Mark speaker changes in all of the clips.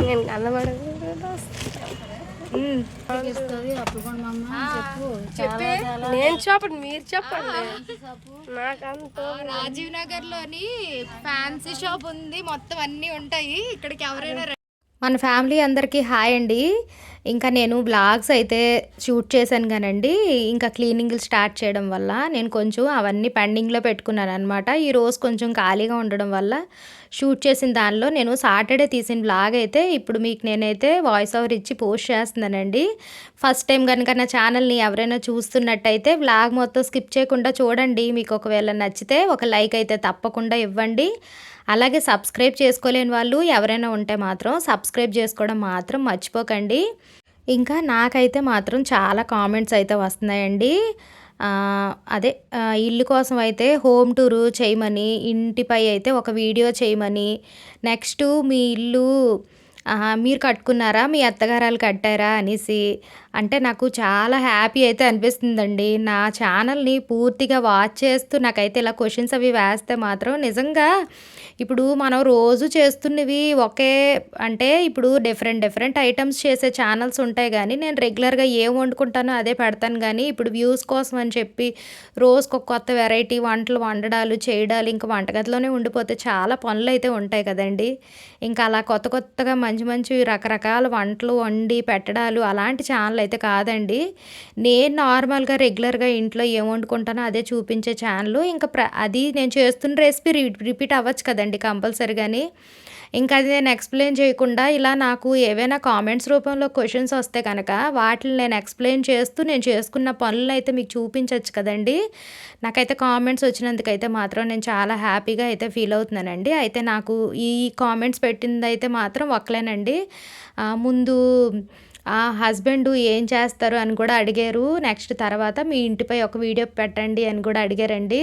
Speaker 1: నేను నేను చెప్పండి మీరు చెప్పండి. నాకంత
Speaker 2: రాజీవ్ నగర్లోని ఫ్యాన్సీ షాప్ ఉంది. మొత్తం అన్ని ఉంటాయి. ఇక్కడికి ఎవరైనా.
Speaker 3: మన ఫ్యామిలీ అందరికీ హాయ్ అండి. ఇంకా నేను బ్లాగ్స్ అయితే షూట్ చేశాను కానండి. ఇంకా క్లీనింగ్ స్టార్ట్ చేయడం వల్ల నేను కొంచెం అవన్నీ పెండింగ్లో పెట్టుకున్నాను అనమాట ఈ రోజు కొంచెం ఖాళీగా ఉండడం వల్ల షూట్ చేసిన దానిలో నేను సాటర్డే తీసిన బ్లాగ్ అయితే ఇప్పుడు మీకు నేనైతే వాయిస్ ఓవర్ ఇచ్చి పోస్ట్ చేస్తున్నానండి. ఫస్ట్ టైం కనుక నా ఛానల్ని ఎవరైనా చూస్తున్నట్టయితే బ్లాగ్ మొత్తం స్కిప్ చేయకుండా చూడండి. మీకు ఒకవేళ నచ్చితే ఒక లైక్ అయితే తప్పకుండా ఇవ్వండి. అలాగే సబ్స్క్రైబ్ చేసుకోలేని వాళ్ళు ఎవరైనా ఉంటే మాత్రం సబ్స్క్రైబ్ చేసుకోవడం మాత్రం మర్చిపోకండి. ఇంకా నాకైతే మాత్రం చాలా కామెంట్స్ అయితే వస్తున్నాయండి. అదే ఇల్లు కోసం అయితే హోమ్ టూరు చేయమని ఇంటిపై అయితే ఒక వీడియో చేయమని నెక్స్ట్ మీ ఇల్లు మీరు కట్టుకున్నారా మీ అత్తగారాలు కట్టారా అనేసి అంటే నాకు చాలా హ్యాపీ అయితే అనిపిస్తుందండి. నా ఛానల్ని పూర్తిగా వాచ్ చేస్తూ నాకైతే ఇలా క్వశ్చన్స్ అవి వేస్తే మాత్రం నిజంగా ఇప్పుడు మనం రోజు చేస్తున్నవి ఒకే అంటే ఇప్పుడు డిఫరెంట్ డిఫరెంట్ ఐటమ్స్ చేసే ఛానల్స్ ఉంటాయి కానీ నేను రెగ్యులర్గా ఏం వండుకుంటానో అదే పెడతాను కానీ ఇప్పుడు వ్యూస్ కోసం అని చెప్పి రోజుకు ఒక కొత్త వెరైటీ వంటలు వండడాలు చేయడాలు ఇంకా వంటగదిలోనే ఉండిపోతే చాలా పనులు అయితే ఉంటాయి కదండి. ఇంకా అలా కొత్త కొత్తగా మంచి మంచి రకరకాల వంటలు వండి పెట్టడాలు అలాంటి ఛానల్ అయితే కాదండి. నేను నార్మల్గా రెగ్యులర్గా ఇంట్లో ఏం వండుకుంటానో అదే చూపించే ఛానల్ ఇంకా ప్ర అది నేను చేస్తున్న రెసిపీ రిపీట్ అవ్వచ్చు కదండి. కంపల్సరిగాని. ఇంకా అది నేను ఎక్స్ప్లెయిన్ చేయకుండా ఇలా నాకు ఏవైనా కామెంట్స్ రూపంలో క్వశ్చన్స్ వస్తే కనుక వాటిని నేను ఎక్స్ప్లెయిన్ చేస్తూ నేను చేసుకున్న పనులను అయితే మీకు చూపించవచ్చు కదండి. నాకైతే కామెంట్స్ వచ్చినందుకైతే మాత్రం నేను చాలా హ్యాపీగా అయితే ఫీల్ అవుతున్నానండి. అయితే నాకు ఈ కామెంట్స్ పెట్టింది అయితే మాత్రం ఒక్కలేనండి. ముందు హస్బెండ్ ఏం చేస్తారు అని కూడా అడిగారు. నెక్స్ట్ తర్వాత మీ ఇంటిపై ఒక వీడియో పెట్టండి అని కూడా అడిగారండి.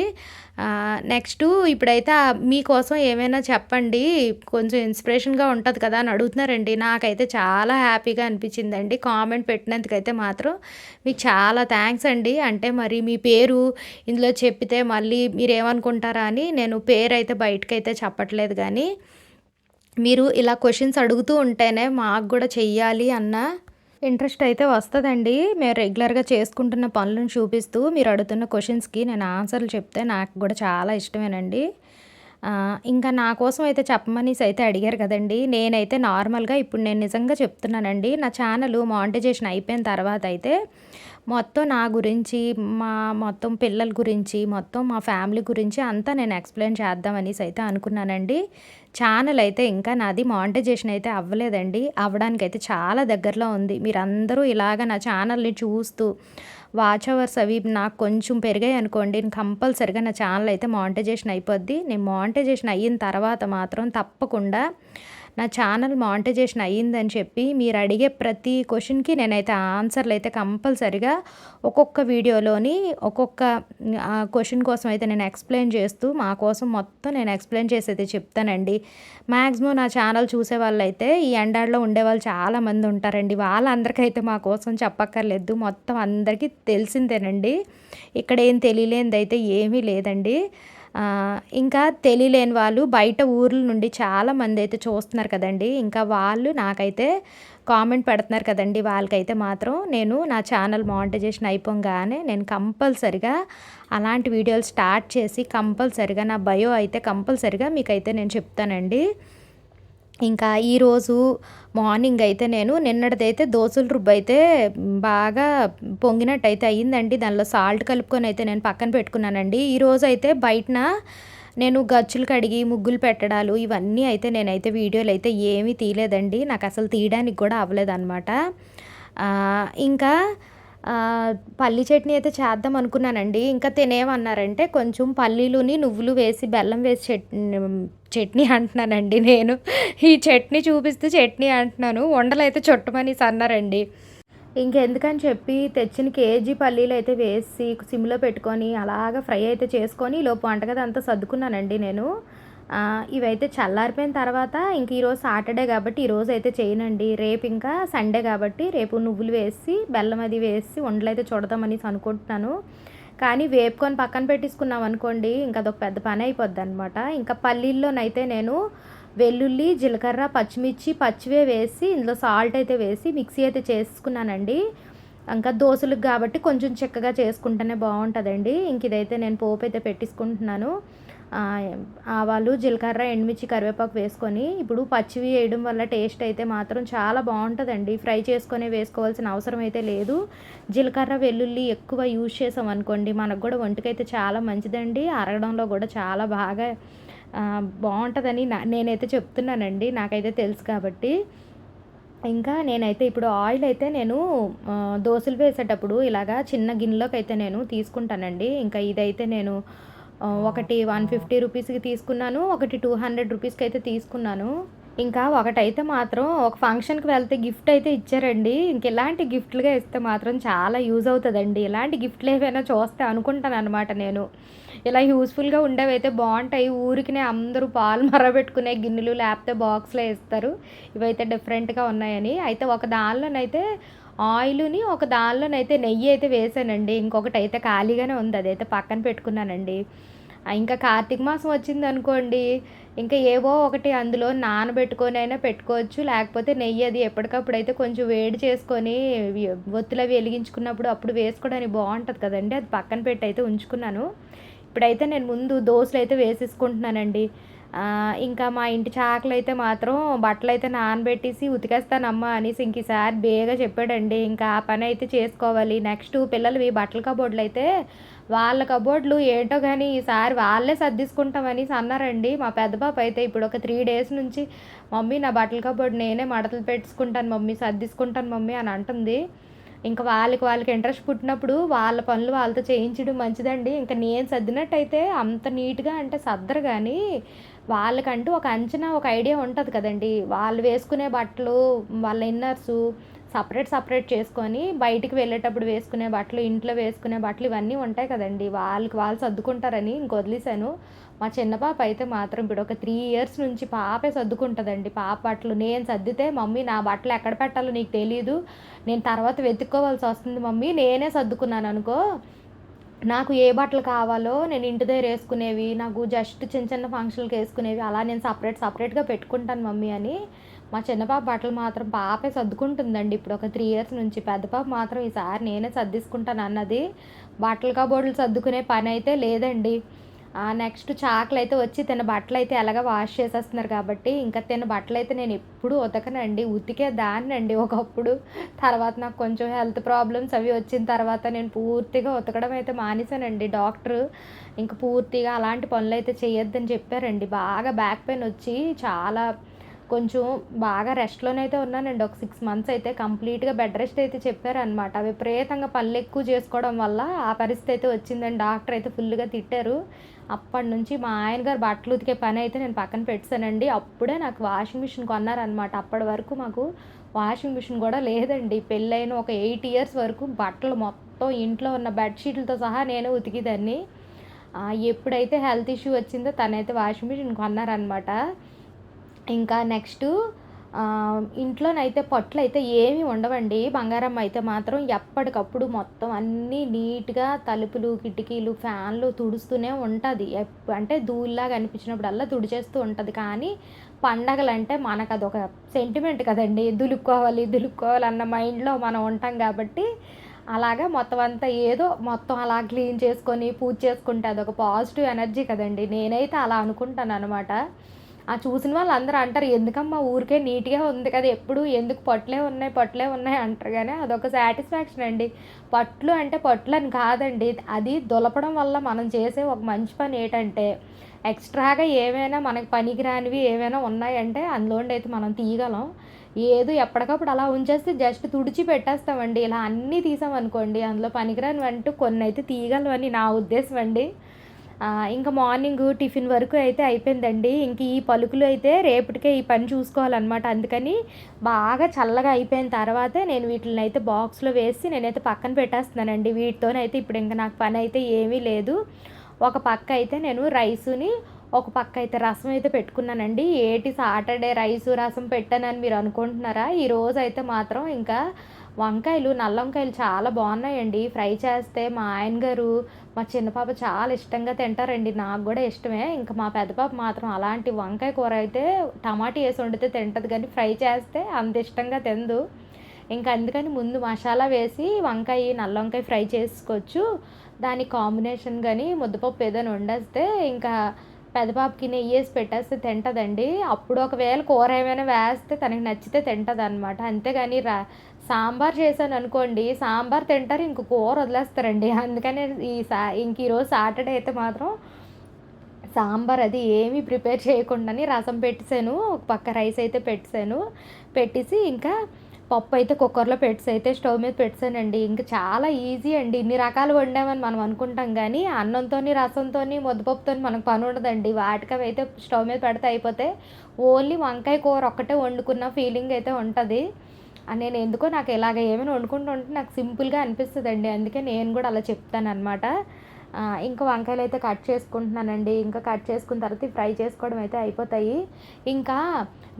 Speaker 3: నెక్స్ట్ ఇప్పుడైతే మీకోసం ఏమైనా చెప్పండి. కొంచెం ఇన్స్పిరేషన్గా ఉంటుంది కదా అని అడుగుతున్నారండి. నాకైతే చాలా హ్యాపీగా అనిపించిందండి. కామెంట్ పెట్టినందుకైతే మాత్రం మీకు చాలా థ్యాంక్స్ అండి. అంటే మరి మీ పేరు ఇందులో చెప్పితే మళ్ళీ మీరేమనుకుంటారా అని నేను పేరు అయితే బయటకైతే చెప్పట్లేదు కానీ మీరు ఇలా క్వశ్చన్స్ అడుగుతూ ఉంటేనే మాకు కూడా చెయ్యాలి అన్న ఇంట్రెస్ట్ అయితే వస్తుందండి. మేము రెగ్యులర్గా చేసుకుంటున్న పనులను చూపిస్తూ మీరు అడుగుతున్న క్వశ్చన్స్కి నేను ఆన్సర్లు చెప్తే నాకు కూడా చాలా ఇష్టమేనండి. ఇంకా నా కోసం అయితే చెప్పమనేసి అయితే అడిగారు కదండి. నేనైతే నార్మల్గా ఇప్పుడు నేను నిజంగా చెప్తున్నానండి నా ఛానల్ మానిటైజేషన్ అయిపోయిన తర్వాత అయితే మొత్తం నా గురించి మా మొత్తం పిల్లల గురించి మొత్తం మా ఫ్యామిలీ గురించి అంతా నేను ఎక్స్ప్లెయిన్ చేద్దామనేసి అయితే అనుకున్నానండి. ఛానల్ అయితే ఇంకా నాది మానిటైజేషన్ అయితే అవ్వలేదండి. అవ్వడానికి అయితే చాలా దగ్గరలో ఉంది. మీరందరూ ఇలాగ నా ఛానల్ని చూస్తూ వాచ్ అవర్స్ అవి నాకు కొంచెం పెరిగాయి అనుకోండి. కంపల్సరిగా నా ఛానల్ అయితే మానిటైజేషన్ అయిపోద్ది. నేను మానిటైజేషన్ అయిన తర్వాత మాత్రం తప్పకుండా నా ఛానల్ మానిటైజేషన్ అయ్యిందని చెప్పి మీరు అడిగే ప్రతి క్వశ్చన్కి నేనైతే ఆన్సర్లు అయితే కంపల్సరిగా ఒక్కొక్క వీడియోలోని ఒక్కొక్క క్వశ్చన్ కోసం అయితే నేను ఎక్స్ప్లెయిన్ చేస్తూ మా కోసం మొత్తం నేను ఎక్స్ప్లెయిన్ చేసి అయితే చెప్తానండి. మ్యాక్సిమం నా ఛానల్ చూసే వాళ్ళు అయితే ఈ ఎండాడ్లో ఉండేవాళ్ళు చాలామంది ఉంటారండి. వాళ్ళందరికైతే మా కోసం చెప్పక్కర్లేదు. మొత్తం అందరికీ తెలిసిందేనండి. ఇక్కడ ఏం తెలియలేనిది అయితే ఏమీ లేదండి. ఇంకా తెలియలేని వాళ్ళు బయట ఊర్ల నుండి చాలా మంది అయితే చూస్తున్నారు కదండి. ఇంకా వాళ్ళు నాకైతే కామెంట్ పెడుతున్నారు కదండి. వాళ్ళకైతే మాత్రం నేను నా ఛానల్ మానిటైజేషన్ అయిపోగానే నేను కంపల్సరిగా అలాంటి వీడియోలు స్టార్ట్ చేసి కంపల్సరిగా నా బయో అయితే కంపల్సరిగా మీకైతే నేను చెప్తానండి. ఇంకా ఈరోజు మార్నింగ్ అయితే నేను నిన్నటిదైతే దోశల రుబ్బు అయితే బాగా పొంగినట్టు అయితే అయ్యిందండి. దానిలో సాల్ట్ కలుపుకొని అయితే నేను పక్కన పెట్టుకున్నానండి. ఈరోజు అయితే బయటన నేను గచ్చులు కడిగి ముగ్గులు పెట్టడాలు ఇవన్నీ అయితే నేనైతే వీడియోలు అయితే ఏమీ తీయలేదండి. నాకు అసలు తీయడానికి కూడా అవ్వలేదన్నమాట. ఇంకా పల్లి చట్నీ అయితే చేద్దాం అనుకున్నానండి. ఇంకా తినేమన్నారంటే కొంచెం పల్లీలుని నువ్వులు వేసి బెల్లం వేసి చట్నీ చట్నీ అంటున్నానండి నేను. ఈ చట్నీ చూపిస్తూ చట్నీ అంటున్నాను. వండలైతే అయితే చుట్టమని అన్నారండి. ఇంకెందుకని చెప్పి తెచ్చిన కేజీ పల్లీలు అయితే వేసి సిమ్లో పెట్టుకొని అలాగ ఫ్రై అయితే చేసుకొని లోపు వంటగది అంతా సర్దుకున్నానండి నేను. ఇవైతే చల్లారిపోయిన తర్వాత ఇంక ఈరోజు సాటర్డే కాబట్టి ఈరోజు అయితే చేయనండి. రేపు ఇంకా సండే కాబట్టి రేపు నువ్వులు వేసి బెల్లం అది వేసి వండలు అయితే చూడదామని అనుకుంటున్నాను. కానీ వేపుకొని పక్కన పెట్టేసుకున్నాం అనుకోండి ఇంకా అదొక పెద్ద పని అయిపోద్ది అనమాట ఇంకా పల్లీల్లోనైతే నేను వెల్లుల్లి జీలకర్ర పచ్చిమిర్చి పచ్చివే వేసి ఇందులో సాల్ట్ అయితే వేసి మిక్సీ అయితే చేసుకున్నానండి. ఇంకా దోశలకు కాబట్టి కొంచెం చిక్కగా చేసుకుంటేనే బాగుంటుందండి. ఇంక ఇదైతే నేను పోపు అయితే పెట్టించుకుంటున్నాను ఆవాలు జీలకర్ర ఎండుమిర్చి కరివేపాకు వేసుకొని ఇప్పుడు పచ్చివి వేయడం వల్ల టేస్ట్ అయితే మాత్రం చాలా బాగుంటుందండి. ఫ్రై చేసుకొని వేసుకోవాల్సిన అవసరం అయితే లేదు. జీలకర్ర వెల్లుల్లి ఎక్కువ యూజ్ చేసాం అనుకోండి మనకు కూడా ఒంటికైతే చాలా మంచిదండి. అరగడంలో కూడా చాలా బాగా బాగుంటుందని నేనైతే చెప్తున్నానండి. నాకైతే తెలుసు కాబట్టి. ఇంకా నేనైతే ఇప్పుడు ఆయిల్ అయితే నేను దోశలు వేసేటప్పుడు ఇలాగా చిన్న గిన్నెలోకి అయితే నేను తీసుకుంటానండి. ఇంకా ఇదైతే నేను ఒకటి వన్ ఫిఫ్టీ రూపీస్కి తీసుకున్నాను ఒకటి టూ హండ్రెడ్ రూపీస్కి అయితే తీసుకున్నాను. ఇంకా ఒకటైతే మాత్రం ఒక ఫంక్షన్కి వెళ్తే గిఫ్ట్ అయితే ఇచ్చారండి. ఇంక ఇలాంటి గిఫ్ట్లుగా ఇస్తే మాత్రం చాలా యూజ్ అవుతుందండి. ఇలాంటి గిఫ్ట్లు ఏవైనా చూస్తే అనుకుంటాను అనమాట నేను. ఇలా యూస్ఫుల్గా ఉండేవి అయితే బాగుంటాయి. ఊరికినే అందరూ పాలు మరబెట్టుకునే గిన్నెలు లేకపోతే బాక్స్లో ఇస్తారు. ఇవైతే డిఫరెంట్గా ఉన్నాయని. అయితే ఒక దానిలోనైతే ఆయిల్ని ఒక దానిలోనైతే నెయ్యి అయితే వేసానండి. ఇంకొకటి అయితే ఖాళీగానే ఉంది. అదైతే పక్కన పెట్టుకున్నానండి. ఇంకా కార్తీక మాసం వచ్చింది అనుకోండి ఇంకా ఏవో ఒకటి అందులో నానబెట్టుకొని అయినా పెట్టుకోవచ్చు లేకపోతే నెయ్యి అది ఎప్పటికప్పుడు అయితే కొంచెం వేడి చేసుకొని ఒత్తులు అవి వెలిగించుకున్నప్పుడు అప్పుడు వేసుకోవడానికి బాగుంటుంది కదండి. అది పక్కన పెట్టి అయితే ఉంచుకున్నాను. ఇప్పుడైతే నేను ముందు దోశలు అయితే వేసేసుకుంటున్నానండి. ఇంకా మా ఇంటి చాకలు అయితే మాత్రం బట్టలు అయితే నానబెట్టేసి ఉతికేస్తానమ్మా అనేసి ఇంక ఈసారి బేగా చెప్పాడండి. ఇంకా ఆ పని అయితే చేసుకోవాలి. నెక్స్ట్ పిల్లలవి బట్టల కబోర్డులు అయితే వాళ్ళ కబోర్డ్లు ఏంటో కానీ ఈసారి వాళ్ళే సర్దిసుకుంటామని అన్నారండి. మా పెద్ద పాప అయితే ఇప్పుడు ఒక త్రీ డేస్ నుంచి మమ్మీ నా బట్టల కబోర్డ్ నేనే మడతలు పెట్టుకుంటాను మమ్మీ సర్దిసుకుంటాను మమ్మీ అని అంటుంది. ఇంకా వాళ్ళకి వాళ్ళకి ఇంట్రెస్ట్ పుట్టినప్పుడు వాళ్ళ పనులు వాళ్ళతో చేయించడం మంచిదండి. ఇంకా నేను సర్దినట్టయితే అంత నీట్గా అంటే సర్దరు కానీ వాళ్ళకంటూ ఒక అంచనా ఒక ఐడియా ఉంటుంది కదండి. వాళ్ళు వేసుకునే బట్టలు వాళ్ళ ఇన్నర్సు సపరేట్ సపరేట్ చేసుకొని బయటికి వెళ్ళేటప్పుడు వేసుకునే బట్టలు ఇంట్లో వేసుకునే బట్టలు ఇవన్నీ ఉంటాయి కదండి. వాళ్ళకి వాళ్ళు సర్దుకుంటారని ఇంక వదిలేశాను. మా చిన్న పాప అయితే మాత్రం ఇప్పుడు ఒక త్రీ ఇయర్స్ నుంచి పాపే సర్దుకుంటుందండి. పాప బట్టలు నేను సర్దితే మమ్మీ నా బట్టలు ఎక్కడ పెట్టాలో నీకు తెలియదు నేను తర్వాత వెతుక్కోవాల్సి వస్తుంది మమ్మీ. నేనే సర్దుకున్నాను అనుకో నాకు ఏ బట్టలు కావాలో నేను ఇంటి దగ్గర వేసుకునేవి నాకు జస్ట్ చిన్న చిన్న ఫంక్షన్కి వేసుకునేవి అలా నేను సపరేట్ సపరేట్గా పెట్టుకుంటాను మమ్మీ అని మా చిన్న పాప బట్టలు మాత్రం పాపే సర్దుకుంటుందండి. ఇప్పుడు ఒక త్రీ ఇయర్స్ నుంచి పెద్ద పాప మాత్రం ఈసారి నేనే సర్దిసుకుంటాను అన్నది. బట్టలు కబోర్డులు సర్దుకునే పని అయితే లేదండి. నెక్స్ట్ చాకులు అయితే వచ్చి తిన బట్టలు అయితే ఎలాగ వాష్ చేసేస్తున్నారు కాబట్టి ఇంకా తిన బట్టలు అయితే నేను ఎప్పుడు ఉతకనండి ఉతికే దాన్నండి ఒకప్పుడు. తర్వాత నాకు కొంచెం హెల్త్ ప్రాబ్లమ్స్ అవి వచ్చిన తర్వాత నేను పూర్తిగా ఉతకడం అయితే మానేశానండి. డాక్టర్ ఇంకా పూర్తిగా అలాంటి పనులు అయితే చేయొద్దని చెప్పారండి. బాగా బ్యాక్ పెయిన్ వచ్చి చాలా కొంచెం బాగా రెస్ట్లోనే అయితే ఉన్నానండి. ఒక సిక్స్ మంత్స్ అయితే కంప్లీట్గా బెడ్ రెస్ట్ అయితే చెప్పారనమాట విపరీతంగా పళ్ళు ఎక్కువ చేసుకోవడం వల్ల ఆ పరిస్థితి అయితే వచ్చిందండి. డాక్టర్ అయితే ఫుల్గా తిట్టారు. అప్పటి నుంచి మా ఆయన గారు బట్టలు ఉతికే పని అయితే నేను పక్కన పెట్టానండి అప్పుడే నాకు వాషింగ్ మిషన్ కొన్నారనమాట అప్పటి వరకు మాకు వాషింగ్ మిషన్ కూడా లేదండి. పెళ్ళైన ఒక ఎయిట్ ఇయర్స్ వరకు బట్టలు మొత్తం ఇంట్లో ఉన్న బెడ్షీట్లతో సహా నేను ఉతికిదాన్ని. ఎప్పుడైతే హెల్త్ ఇష్యూ వచ్చిందో తనైతే వాషింగ్ మిషన్ కొన్నారనమాట ఇంకా నెక్స్ట్ ఇంట్లోనైతే పట్లు అయితే ఏమీ ఉండవండి. బంగారం అయితే మాత్రం ఎప్పటికప్పుడు మొత్తం అన్నీ నీట్గా తలుపులు కిటికీలు ఫ్యాన్లు తుడుస్తూనే ఉంటుంది. అంటే ధూళిలాగా అనిపించినప్పుడల్లా తుడిచేస్తూ ఉంటుంది. కానీ పండగలంటే మనకు అదొక సెంటిమెంట్ కదండి. దులుక్కోవాలి దులుక్కోవాలి అన్న మైండ్లో మనం ఉంటాం కాబట్టి అలాగా మొత్తం అంతా ఏదో మొత్తం అలా క్లీన్ చేసుకొని పూజ చేసుకుంటే అదొక పాజిటివ్ ఎనర్జీ కదండి. నేనైతే అలా అనుకుంటాను అనమాట ఆ చూసిన వాళ్ళు అందరూ అంటారు ఎందుకమ్మా ఊరికే నీట్గా ఉంది కదా ఎప్పుడు ఎందుకు పట్లే ఉన్నాయి పట్లే ఉన్నాయి అంటారు. కానీ అదొక సాటిస్ఫాక్షన్ అండి. పట్లు అంటే పట్లు అని కాదండి. అది దులపడం వల్ల మనం చేసే ఒక మంచి పని ఏంటంటే ఎక్స్ట్రాగా ఏమైనా మనకి పనికిరానివి ఏమైనా ఉన్నాయంటే అందులోండి అయితే మనం తీయగలం. ఏదో ఎప్పటికప్పుడు అలా ఉంచేస్తే జస్ట్ తుడిచి పెట్టేస్తామండి. ఇలా అన్నీ తీసామనుకోండి అందులో పనికిరానివి అంటూ కొన్ని అయితే తీయగలవని నా ఉద్దేశం అండి. ఇంకా మార్నింగ్ టిఫిన్ వరకు అయితే అయిపోయిందండి. ఇంక ఈ పలుకులు అయితే రేపటికే ఈ పని చూసుకోవాలన్నమాట. అందుకని బాగా చల్లగా అయిపోయిన తర్వాతే నేను వీటిని అయితే బాక్స్లో వేసి నేనైతే పక్కన పెట్టేస్తున్నానండి. వీటితోనైతే ఇప్పుడు ఇంకా నాకు పని అయితే ఏమీ లేదు. ఒక పక్క అయితే నేను రైసుని ఒక పక్క అయితే రసం అయితే పెట్టుకున్నానండి. ఏటి సాటర్డే రైసు రసం పెట్టానని మీరు అనుకుంటున్నారా? ఈరోజు అయితే మాత్రం ఇంకా వంకాయలు నల్ల వంకాయలు చాలా బాగున్నాయండి. ఫ్రై చేస్తే మా ఆయన గారు మా చిన్న పాప చాలా ఇష్టంగా తింటారండి. నాకు కూడా ఇష్టమే. ఇంకా మా పెద్ద పాప మాత్రం అలాంటి వంకాయ కూర అయితే టమాటా వేసి వండితే తింటుంది. కానీ ఫ్రై చేస్తే అంత ఇష్టంగా తిందు. ఇంకా అందుకని ముందు మసాలా వేసి వంకాయ నల్ల వంకాయ ఫ్రై చేసుకోవచ్చు. దాని కాంబినేషన్ కానీ ముద్దపప్పు ఏదైనా వండేస్తే ఇంకా పెద్దపాపకి నెయ్యి వేసి పెట్టేస్తే తింటదండి. అప్పుడు ఒకవేళ కూర ఏమైనా వేస్తే తనకి నచ్చితే తింటుంది అనమాట అంతేగాని రా సాంబార్ చేశాను అనుకోండి సాంబార్ తింటారు ఇంక కూర వదిలేస్తారండి. అందుకని ఈ సా ఇంక ఈరోజు సాటర్డే అయితే మాత్రం సాంబార్ అది ఏమీ ప్రిపేర్ చేయకుండానే రసం పెట్టేశాను. ఒక పక్క రైస్ అయితే పెట్టేశాను. పెట్టేసి ఇంకా పప్పు అయితే కుక్కర్లో పెట్టేసి అయితే స్టవ్ మీద పెట్టానండి. ఇంకా చాలా ఈజీ అండి. ఇన్ని రకాలు వండామని మనం అనుకుంటాం కానీ అన్నంతో రసంతో ముద్దపప్పుతో మనకు పని ఉండదండి. వాటికి అయితే స్టవ్ మీద పెడితే అయిపోతే ఓన్లీ వంకాయ కూర ఒక్కటే వండుకున్న ఫీలింగ్ అయితే ఉంటుంది. నేను ఎందుకో నాకు ఇలాగ ఏమైనా వండుకుంటూ ఉంటే నాకు సింపుల్గా అనిపిస్తుంది అండి అందుకే నేను కూడా అలా చెప్తాను అనమాట ఇంకా వంకాయలు అయితే కట్ చేసుకుంటున్నానండి. ఇంకా కట్ చేసుకున్న తర్వాత ఫ్రై చేసుకోవడం అయితే అయిపోతాయి. ఇంకా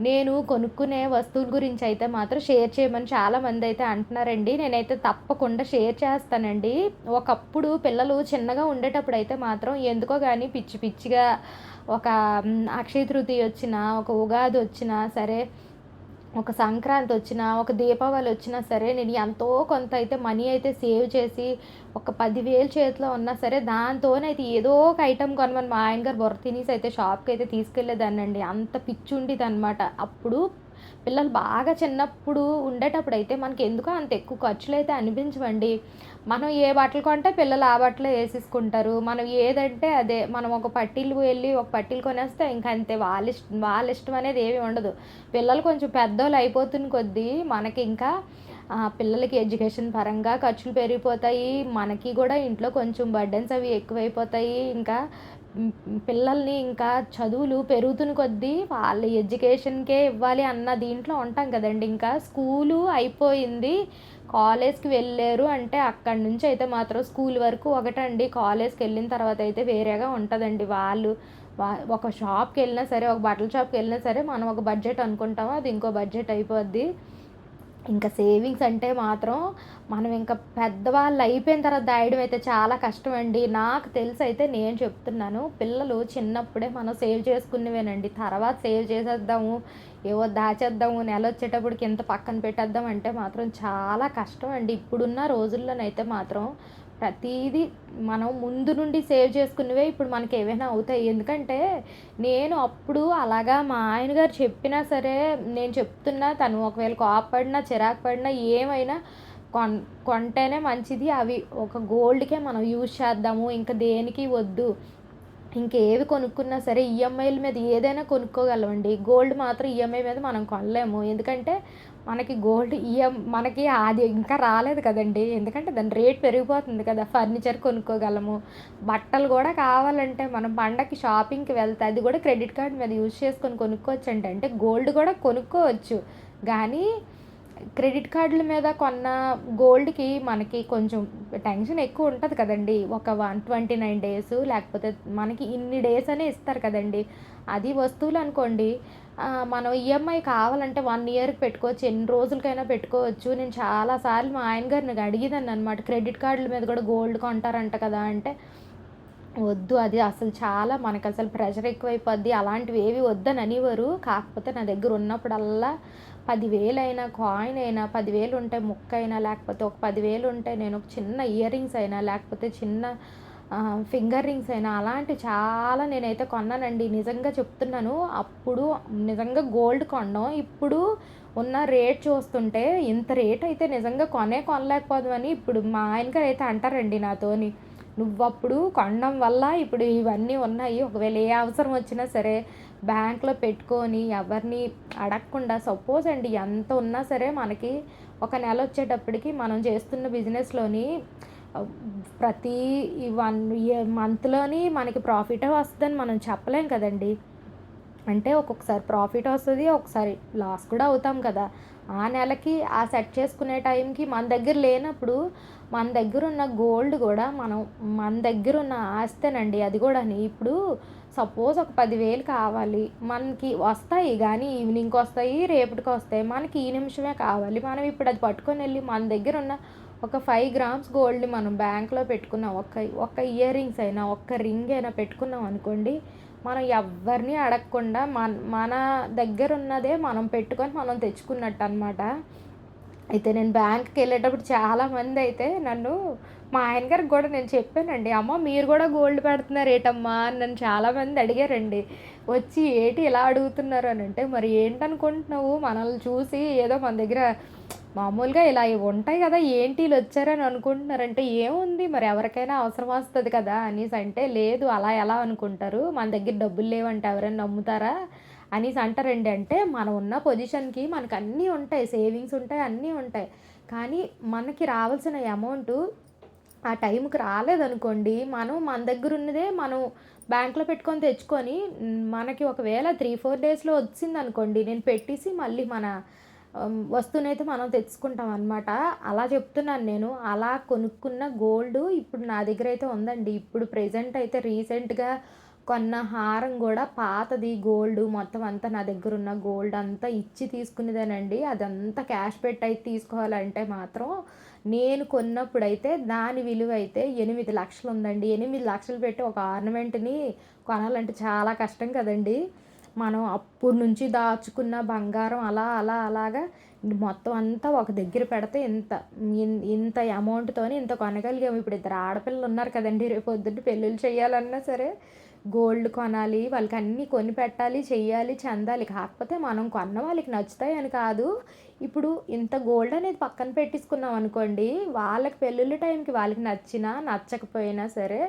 Speaker 3: నేను కొనుక్కునే వస్తువుల గురించి అయితే మాత్రం షేర్ చేయమని చాలామంది అయితే అంటున్నారండి. నేనైతే తప్పకుండా షేర్ చేస్తానండి. ఒకప్పుడు పిల్లలు చిన్నగా ఉండేటప్పుడు అయితే మాత్రం ఎందుకో కానీ పిచ్చి పిచ్చిగా ఒక అక్షయ తృతీయ వచ్చినా ఒక ఉగాది వచ్చినా సరే ఒక సంక్రాంతి వచ్చినా ఒక దీపావళి వచ్చినా సరే నేను ఎంతో కొంత అయితే మనీ అయితే సేవ్ చేసి ఒక పదివేలు చేతిలో ఉన్నా సరే దాంతోనైతే ఏదో ఒక ఐటెం కొనమని మా ఆయన గారు బొర్ర తినేసి అయితే షాప్కి అయితే తీసుకెళ్ళేదాన్నండి. అంత పిచ్చి ఉండేది అనమాట అప్పుడు పిల్లలు బాగా చిన్నప్పుడు ఉండేటప్పుడు అయితే మనకి ఎందుకో అంత ఎక్కువ ఖర్చులు అయితే అనిపించవండి. మనం ఏ బట్టలు కొంటే పిల్లలు ఆ బట్టలు వేసేసుకుంటారు. మనం ఏదంటే అదే మనం ఒక పట్టీలు వెళ్ళి ఒక పట్టీలు కొనేస్తే ఇంకా అంతే వాళ్ళ ఇష్టం వాళ్ళ ఇష్టం అనేది ఏమీ ఉండదు. పిల్లలు కొంచెం పెద్దోళ్ళు అయిపోతున్న కొద్దీ మనకి ఇంకా పిల్లలకి ఎడ్యుకేషన్ పరంగా ఖర్చులు పెరిగిపోతాయి. మనకి కూడా ఇంట్లో కొంచెం బర్డెన్స్ అవి ఎక్కువైపోతాయి. ఇంకా పిల్లల్ని ఇంకా చదువులు పెరుగుతున్న కొద్దీ వాళ్ళ ఎడ్యుకేషన్కే ఇవ్వాలి అన్న దీంట్లో ఉంటాం కదండి. ఇంకా స్కూలు అయిపోయింది. కాలేజ్కి వెళ్ళారు అంటే అక్కడి నుంచి అయితే మాత్రం స్కూల్ వరకు ఒకటండి. కాలేజ్కి వెళ్ళిన తర్వాత అయితే వేరేగా ఉంటుందండి. వాళ్ళు ఒక షాప్కి వెళ్ళినా సరే ఒక బట్టల షాప్కి వెళ్ళినా సరే మనం ఒక బడ్జెట్ అనుకుంటాము. అది ఇంకో బడ్జెట్ అయిపోద్ది. ఇంకా సేవింగ్స్ అంటే మాత్రం మనం ఇంకా పెద్దవాళ్ళు అయిపోయిన తర్వాత దాయడం అయితే చాలా కష్టం అండి నాకు తెలిసి అయితే నేను చెప్తున్నాను పిల్లలు చిన్నప్పుడే మనం సేవ్ చేసుకునేవేనండి. తర్వాత సేవ్ చేసేద్దాము ఏవో దాచేద్దాము నెల వచ్చేటప్పుడు కింద పక్కన పెట్టేద్దాం అంటే మాత్రం చాలా కష్టం అండి ఇప్పుడున్న రోజుల్లోనైతే మాత్రం ప్రతిదీ మనం ముందు నుండి సేవ్ చేసుకున్నవే ఇప్పుడు మనకి ఏవైనా అవుతాయి. ఎందుకంటే నేను అప్పుడు అలాగా మా ఆయన గారు చెప్పినా సరే నేను చెప్తున్నా తను ఒకవేళ కోపడినా చిరాకు పడినా ఏమైనా కొన్ కొంటేనే మంచిది. అవి ఒక గోల్డ్కే మనం యూజ్ చేద్దాము. ఇంకా దేనికి వద్దు. ఇంకేవి కొనుక్కున్నా సరే ఈఎంఐల మీద ఏదైనా కొనుక్కోగలమండి. గోల్డ్ మాత్రం ఈఎంఐ మీద మనం కొనలేము. ఎందుకంటే మనకి గోల్డ్ ఈఎం మనకి అది ఇంకా రాలేదు కదండి. ఎందుకంటే దాని రేట్ పెరిగిపోతుంది కదా. ఫర్నిచర్ కొనుక్కోగలము. బట్టలు కూడా కావాలంటే మనం పండగకి షాపింగ్కి వెళ్తే అది కూడా క్రెడిట్ కార్డ్ మీద యూజ్ చేసుకొని కొనుక్కోవచ్చు అంటే అంటే గోల్డ్ కూడా కొనుక్కోవచ్చు. కానీ క్రెడిట్ కార్డుల మీద కొన్న గోల్డ్కి మనకి కొంచెం టెన్షన్ ఎక్కువ ఉంటుంది కదండి. ఒక వన్ ట్వంటీ నైన్ డేస్ లేకపోతే మనకి ఇన్ని డేస్ అనే ఇస్తారు కదండి. అది వస్తువులు అనుకోండి మనం ఈఎంఐ కావాలంటే వన్ ఇయర్కి పెట్టుకోవచ్చు ఎన్ని రోజులకైనా పెట్టుకోవచ్చు. నేను చాలాసార్లు మా ఆయన గారిని అడిగేదాన్ని అనమాట క్రెడిట్ కార్డుల మీద కూడా గోల్డ్ కొంటారంట కదా అంటే వద్దు అది అసలు చాలా మనకు అసలు ప్రెషర్ ఎక్కువైపోద్ది. అలాంటివి ఏవి వద్దని అనేవారు కాకపోతే నా దగ్గర ఉన్నప్పుడల్లా పదివేలు అయినా కాయిన్ అయినా పదివేలు ఉంటే ముక్క అయినా లేకపోతే ఒక పదివేలు ఉంటే నేను ఒక చిన్న ఇయర్ రింగ్స్ అయినా లేకపోతే చిన్న ఫింగర్ రింగ్స్ అయినా అలాంటి చాలా నేనైతే కొన్నానండి. నిజంగా చెప్తున్నాను. అప్పుడు నిజంగా గోల్డ్ కొనడం ఇప్పుడు ఉన్న రేట్ చూస్తుంటే ఇంత రేట్ అయితే నిజంగా కొనే కొనలేకపోదామని ఇప్పుడు మా ఆయనగారు అయితే అంటారండి నాతోని. నువ్వప్పుడు కొనడం వల్ల ఇప్పుడు ఇవన్నీ ఉన్నాయి. ఒకవేళ ఏ అవసరం వచ్చినా సరే బ్యాంక్లో పెట్టుకొని ఎవరిని అడగకుండా సపోజ్ అండి ఎంత ఉన్నా సరే మనకి ఒక నెల వచ్చేటప్పటికి మనం చేస్తున్న బిజినెస్లోని ప్రతి వన్ మంత్లోని మనకి ప్రాఫిట్ వస్తుందని మనం చెప్పలేం కదండి. అంటే ఒక్కొక్కసారి ప్రాఫిట్ వస్తుంది ఒకసారి లాస్ కూడా అవుతాం కదా. ఆ నెలకి ఆ సెట్ చేసుకునే టైంకి మన దగ్గర లేనప్పుడు మన దగ్గర ఉన్న గోల్డ్ కూడా మనం మన దగ్గర ఉన్న ఆస్తేనండి అది కూడా ఇప్పుడు సపోజ్ ఒక పదివేలు కావాలి మనకి వస్తాయి కానీ ఈవినింగ్కి వస్తాయి రేపటికి వస్తాయి మనకి ఈ నిమిషమే కావాలి. మనం ఇప్పుడు అది పట్టుకొని వెళ్ళి మన దగ్గర ఉన్న ఒక ఫైవ్ గ్రామ్స్ గోల్డ్ని మనం బ్యాంక్లో పెట్టుకున్నాం ఒక్క ఒక్క ఇయర్ రింగ్స్ అయినా ఒక్క రింగ్ అయినా పెట్టుకున్నాం అనుకోండి మనం ఎవరిని అడగకుండా మన మన దగ్గర ఉన్నదే మనం పెట్టుకొని మనం తెచ్చుకున్నట్టు అనమాట అయితే నేను బ్యాంక్కి వెళ్ళేటప్పుడు చాలామంది అయితే నన్ను మా ఆయన గారికి కూడా నేను చెప్పానండి అమ్మ మీరు కూడా గోల్డ్ పెడుతున్నారు ఏటమ్మా? అని నన్ను చాలామంది అడిగారండి. వచ్చి ఏటి ఇలా అడుగుతున్నారు? అని అంటే మరి ఏంటనుకుంటున్నావు? మనల్ని చూసి ఏదో మన దగ్గర మామూలుగా ఇలా ఇవి ఉంటాయి కదా ఏంటి వీళ్ళు వచ్చారని అనుకుంటున్నారంటే ఏముంది మరి ఎవరికైనా అవసరం వస్తుంది కదా అనేసి అంటే లేదు అలా ఎలా అనుకుంటారు? మన దగ్గర డబ్బులు లేవంటే ఎవరైనా నమ్ముతారా? అనేసి అంటారండి. అంటే మనం ఉన్న పొజిషన్కి మనకు అన్నీ ఉంటాయి సేవింగ్స్ ఉంటాయి అన్నీ ఉంటాయి. కానీ మనకి రావాల్సిన అమౌంట్ ఆ టైంకి రాలేదనుకోండి మనం మన దగ్గర ఉన్నదే మనం బ్యాంక్లో పెట్టుకొని తెచ్చుకొని మనకి ఒకవేళ త్రీ ఫోర్ డేస్లో వచ్చింది అనుకోండి నేను పెట్టేసి మళ్ళీ మన వస్తువునైతే మనం తెచ్చుకుంటాం అనమాట అలా చెప్తున్నాను నేను. అలా కొనుక్కున్న గోల్డ్ ఇప్పుడు నా దగ్గర అయితే ఉందండి. ఇప్పుడు ప్రెజెంట్ అయితే రీసెంట్గా కొన్న హారం కూడా పాతది గోల్డ్. మొత్తం అంతా నా దగ్గర ఉన్న గోల్డ్ అంతా ఇచ్చి తీసుకునేదేనండి. అదంతా క్యాష్ పెట్టి అయితే తీసుకోవాలంటే మాత్రం నేను కొన్నప్పుడైతే దాని విలువ అయితే ఎనిమిది లక్షలు ఉందండి. ఎనిమిది లక్షలు పెట్టి ఒక ఆర్నమెంట్ని కొనాలంటే చాలా కష్టం కదండి. మనం అప్పుడు నుంచి దాచుకున్న బంగారం అలా అలా అలాగా మొత్తం అంతా ఒక దగ్గర పెడితే ఇంత ఇన్- ఇంత అమౌంట్తో ఇంత కొనగలిగాము ఇప్పుడు ఇద్దరు ఆడపిల్లలు ఉన్నారు కదండి రేపు పొద్దున్న పెళ్ళిళ్ళు చేయాలన్నా సరే గోల్డ్ కొనాలి వాళ్ళకి అన్నీ కొని పెట్టాలి చెయ్యాలి చెందాలి. కాకపోతే మనం కొన్న వాళ్ళకి నచ్చుతాయి అని కాదు. ఇప్పుడు ఇంత గోల్డ్ అనేది పక్కన పెట్టేసుకున్నాం అనుకోండి వాళ్ళకి పెళ్ళిళ్ళ టైంకి వాళ్ళకి నచ్చినా నచ్చకపోయినా సరే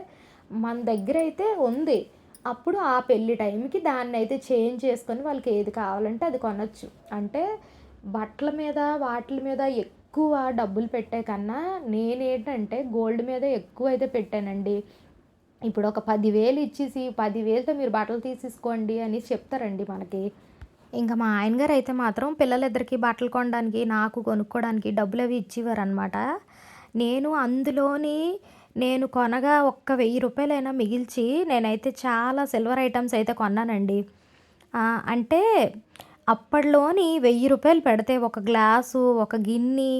Speaker 3: మన దగ్గర అయితే ఉంది. అప్పుడు ఆ పెళ్ళి టైంకి దాన్ని అయితే చేంజ్ చేసుకొని వాళ్ళకి ఏది కావాలంటే అది కొనొచ్చు. అంటే బట్టల మీద వాటి మీద ఎక్కువ డబ్బులు పెట్టే కన్నా నేనేంటంటే గోల్డ్ మీద ఎక్కువ అయితే పెట్టానండి. ఇప్పుడు ఒక పదివేలు ఇచ్చేసి పదివేలతో మీరు బట్టలు తీసేసుకోండి అని చెప్తారండి మనకి. ఇంకా మా ఆయన గారు అయితే మాత్రం పిల్లలిద్దరికి బట్టలు కొనడానికి నాకు కొనుక్కోవడానికి డబ్బులు అవి ఇచ్చేవారు అనమాట నేను అందులోని నేను కొనగా ఒక్క వెయ్యి రూపాయలైనా మిగిల్చి నేనైతే చాలా సిల్వర్ ఐటమ్స్ అయితే కొన్నానండి. అంటే అప్పట్లోని వెయ్యి రూపాయలు పెడితే ఒక గ్లాసు ఒక గిన్నె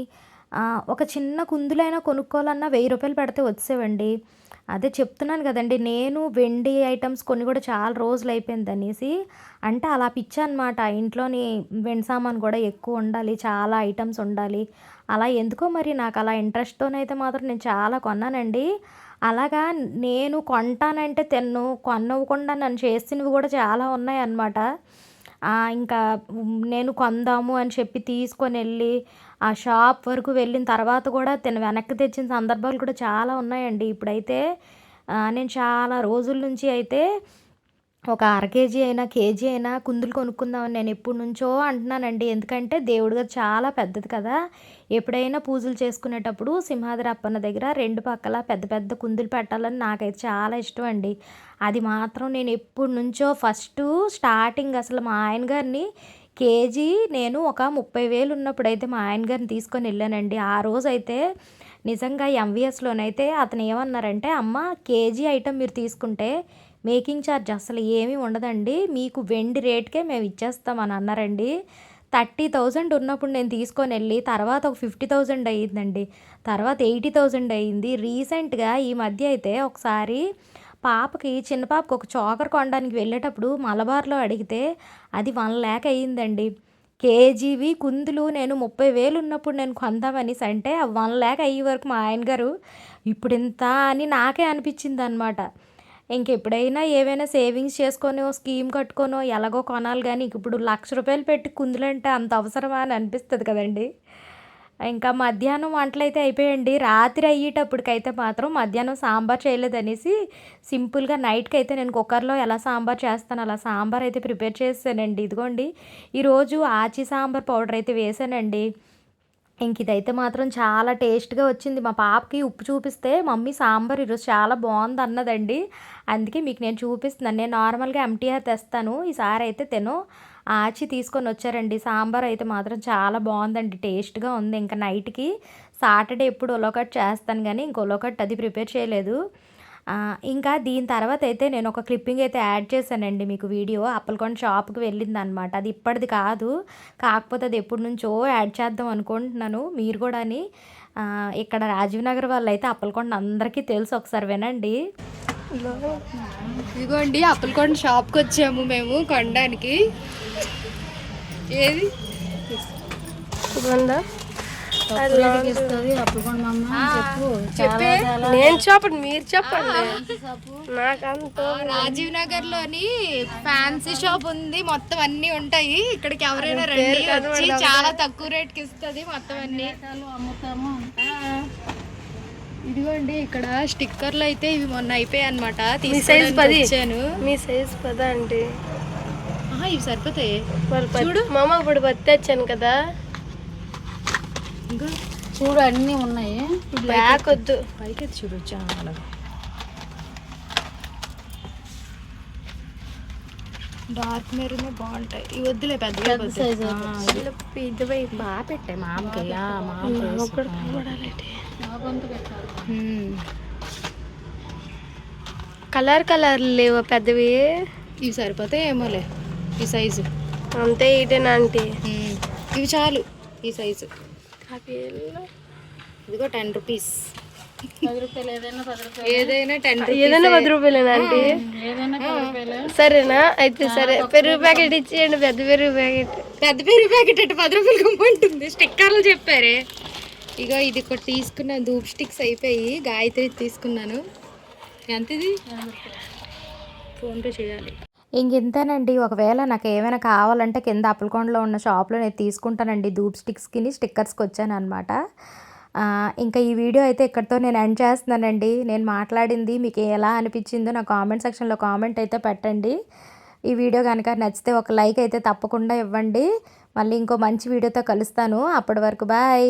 Speaker 3: ఒక చిన్న కుందులైనా కొనుక్కోవాలన్నా వెయ్యి రూపాయలు పెడితే వచ్చేవండి. అదే చెప్తున్నాను కదండి నేను వెండి ఐటమ్స్ కొన్ని కూడా చాలా రోజులు అయిపోయింది అనేసి. అంటే అలా పిచ్చా అనమాట ఇంట్లోని వెండి సామాన్ కూడా ఎక్కువ ఉండాలి చాలా ఐటమ్స్ ఉండాలి. అలా ఎందుకో మరి నాకు అలా ఇంట్రెస్ట్తోనైతే మాత్రం నేను చాలా కొన్నానండి. అలాగా నేను కొంటానంటే తిన్ను కొనవ్వకుండా నన్ను చేసినవి కూడా చాలా ఉన్నాయి అన్నమాట ఇంకా నేను కొందాము అని చెప్పి తీసుకొని వెళ్ళి ఆ షాప్ వరకు వెళ్ళిన తర్వాత కూడా తిన వెనక్కి తెచ్చిన సందర్భాలు కూడా చాలా ఉన్నాయండి. ఇప్పుడైతే నేను చాలా రోజుల నుంచి అయితే ఒక అర కేజీ అయినా కేజీ అయినా కుందులు కొనుక్కుందామని నేను ఎప్పటి నుంచో అంటున్నానండి. ఎందుకంటే దేవుడు గారు చాలా పెద్దది కదా. ఎప్పుడైనా పూజలు చేసుకునేటప్పుడు సింహాద్రి అప్పన్న దగ్గర రెండు పక్కల పెద్ద పెద్ద కుందులు పెట్టాలని నాకైతే చాలా ఇష్టం అండి. అది మాత్రం నేను ఎప్పటి నుంచో ఫస్ట్ స్టార్టింగ్ అసలు మా ఆయన గారిని కేజీ నేను ఒక ముప్పై వేలు ఉన్నప్పుడు అయితే మా ఆయన గారిని తీసుకొని వెళ్ళానండి. ఆ రోజు అయితే నిజంగా ఎంవిఎస్లోనైతే అతను ఏమన్నారంటే అమ్మ కేజీ ఐటెం మీరు తీసుకుంటే మేకింగ్ ఛార్జ్ అసలు ఏమీ ఉండదండి. మీకు వెండి రేట్కే మేము ఇచ్చేస్తామని అన్నారండి. థర్టీ థౌజండ్ ఉన్నప్పుడు నేను తీసుకొని వెళ్ళి తర్వాత ఒక ఫిఫ్టీ థౌజండ్ అయ్యిందండి. తర్వాత ఎయిటీ థౌజండ్ అయ్యింది. రీసెంట్గా ఈ మధ్య అయితే ఒకసారి పాపకి చిన్న పాపకి ఒక చోకర్ కొనడానికి వెళ్ళేటప్పుడు మలబార్లో అడిగితే అది వన్ ల్యాక్ అయ్యిందండి. కేజీవి కుందులు నేను ముప్పై వేలు ఉన్నప్పుడు నేను కొందామనేసి అంటే వన్ ల్యాక్ అయ్యే వరకు మా ఆయన గారు ఇప్పుడు ఇంత అని నాకే అనిపించింది అనమాట ఇంకెప్పుడైనా ఏవైనా సేవింగ్స్ చేసుకొనో స్కీమ్ కట్టుకొనో ఎలాగో కొనాలి కానీ ఇప్పుడు లక్ష రూపాయలు పెట్టి కుందులంటే అంత అవసరమా అని అనిపిస్తుంది కదండి. ఇంకా మధ్యాహ్నం వంటలు అయితే అయిపోయండి రాత్రి అయ్యేటప్పటికైతే మాత్రం మధ్యాహ్నం సాంబార్ చేయలేదనేసి సింపుల్గా నైట్కి అయితే నేను కుక్కర్లో ఎలా సాంబార్ చేస్తాను అలా సాంబార్ అయితే ప్రిపేర్ చేశానండి ఇదిగోండి ఈరోజు ఆచి సాంబార్ పౌడర్ అయితే వేసానండి. ఇంక ఇదైతే మాత్రం చాలా టేస్ట్గా వచ్చింది. మా పాపకి ఉప్పు చూపిస్తే మమ్మీ సాంబార్ ఈరోజు చాలా బాగుంది అన్నదండి. అందుకే మీకు నేను చూపిస్తున్నాను. నేను నార్మల్గా ఎంటీఆర్ తెస్తాను. ఈసారి అయితే తిను. ఆచి తీసుకొని వచ్చారండి. సాంబార్ అయితే మాత్రం చాలా బాగుందండి. టేస్ట్గా ఉంది. ఇంకా నైట్కి సాటర్డే ఎప్పుడు ఉలవకట్ చేస్తాను కానీ ఇంక ఉలవకట్ అది ప్రిపేర్ చేయలేదు. ఇంకా దీని తర్వాత అయితే నేను ఒక క్లిప్పింగ్ అయితే యాడ్ చేశానండి మీకు వీడియో అప్పలకొండ షాప్కి వెళ్ళింది అనమాట అది ఇప్పటిది కాదు. కాకపోతే అది ఎప్పటి నుంచో యాడ్ చేద్దాం అనుకుంటున్నాను. మీరు కూడా ఇక్కడ రాజీవ్ నగర్ వాళ్ళు అయితే అప్పలకొండ అందరికీ తెలుసు ఒకసారి వినండి.
Speaker 2: ఇదిగోండి అప్పలకొండ షాప్కి వచ్చాము మేము కొనడానికి. ఏది?
Speaker 1: నేను చెప్పండి మీరు చెప్పండి.
Speaker 2: రాజీవ్ నగర్లోని ఫ్యాన్సీ షాప్ ఉంది. మొత్తం అన్ని ఉంటాయి. ఇక్కడికి ఎవరైనా రండి వచ్చి చాలా తక్కువ రేట్కి ఇస్తుంది మొత్తం అన్ని ఆ. ఇదిగోండి ఇక్కడ స్టిక్కర్లు అయితే ఇవి మొన్న అయిపోయాయి అనమాట
Speaker 1: మీ సైజ్ పది.
Speaker 2: వచ్చాను.
Speaker 1: మీ సైజ్ పద అండి
Speaker 2: ఇవి సరిపోతాయి.
Speaker 1: పత్తి మామ ఇప్పుడు పత్తి తెచ్చాను కదా.
Speaker 2: ఇంకా
Speaker 4: చూడు అన్నీ ఉన్నాయి.
Speaker 1: బ్లాక్ వద్దు.
Speaker 2: పైకి చూడు చాలా. డార్క్ మెరూన్ బాగుంటాయి. ఇవి వద్దులే పెద్ద
Speaker 1: పోయి
Speaker 3: బాగా పెట్టాయి మామకి
Speaker 1: కలర్ కలర్ లేవు పెద్దవి.
Speaker 2: ఇవి సరిపోతాయి ఏమోలే. ఈ సైజు.
Speaker 1: అంతే ఇటేనా ఆంటీ?
Speaker 2: ఇవి చాలు. ఈ సైజు. ఇదిగో టెన్ రూపీస్.
Speaker 4: ఏదైనా
Speaker 2: టెన్
Speaker 1: ఏదైనా పది రూపాయలేనా
Speaker 4: రూపాయలు?
Speaker 1: సరేనా? అయితే సరే పెరుగు ప్యాకెట్ ఇచ్చేయండి పెద్ద పెరుగు ప్యాకెట్.
Speaker 2: పెద్ద పెరుగు ప్యాకెట్ అంటే పది రూపాయలు కమ్మంటుంది. స్టిక్కర్లు చెప్పారే. ఇగో ఇది ఒకటి తీసుకున్నాను ధూప్ స్టిక్స్ అయిపోయి గాయత్రి తీసుకున్నాను. ఎంత ఇది ఫోన్పే చేయాలి.
Speaker 3: ఇంకెంతేనండి ఒకవేళ నాకు ఏమైనా కావాలంటే కింద అప్పలకొండలో ఉన్న షాప్లో నేను తీసుకుంటానండి ధూప్ స్టిక్స్కి స్టిక్కర్స్కి వచ్చాను అనమాట ఇంకా ఈ వీడియో అయితే ఇక్కడితో నేను ఎండ్ చేస్తున్నానండి. నేను మాట్లాడింది మీకు ఎలా అనిపించిందో నా కామెంట్ సెక్షన్లో కామెంట్ అయితే పెట్టండి. ఈ వీడియో కనుక నచ్చితే ఒక లైక్ అయితే తప్పకుండా ఇవ్వండి. మళ్ళీ ఇంకో మంచి వీడియోతో కలుస్తాను. అప్పటి వరకు బాయ్.